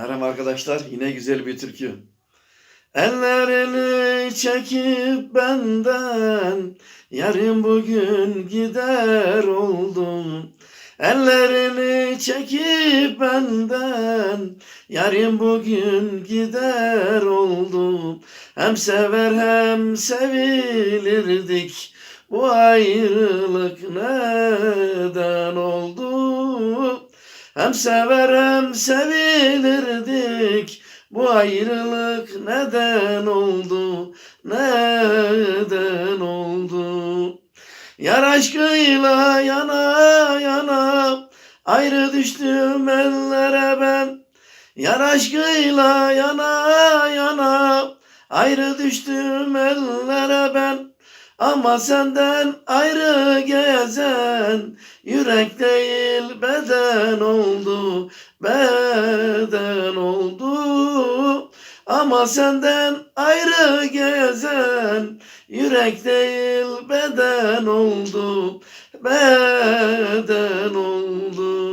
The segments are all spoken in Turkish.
Merhaba arkadaşlar, yine güzel bir türkü. Ellerini çekip benden, yarın bugün gider oldum. Ellerini çekip benden, yarın bugün gider oldum. Hem sever hem sevilirdik, bu ayrılık neden? Hem sever hem sevilirdik. Bu ayrılık neden oldu? Neden oldu? Yar aşkıyla yana yana ayrı düştüm ellere ben. Yar aşkıyla yana yana ayrı düştüm ellere ben. Ama senden ayrı gezen yürek değil beden oldu, beden oldu. Ama senden ayrı gezen yürek değil beden oldu, beden oldu.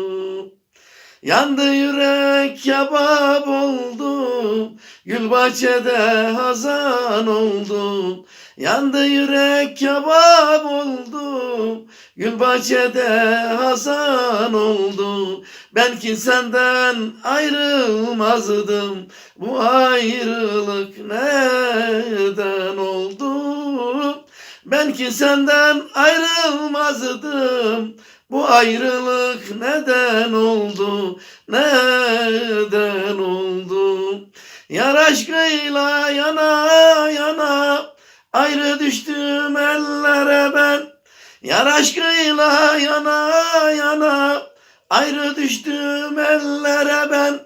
Yandı yürek kebap oldu, gül bahçede hazan oldu. Yandı yürek kebap oldu, gül bahçede hazan oldu. Ben ki senden ayrılmazdım, bu ayrılık neden oldu? Ben ki senden ayrılmazdım, bu ayrılık neden oldu? Neden oldu? Yar aşkıyla yana yana ayrı düştüm ellere ben. Yar aşkıyla yana yana ayrı düştüm ellere ben.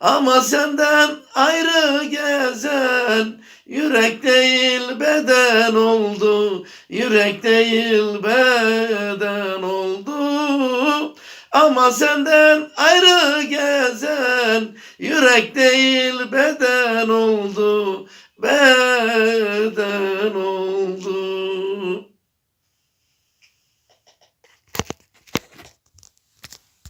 Ama senden ayrı gezen yürek değil beden oldu. Yürek değil beden oldu. Ama senden ayrı gezen yürek değil beden oldu. Beden oldu.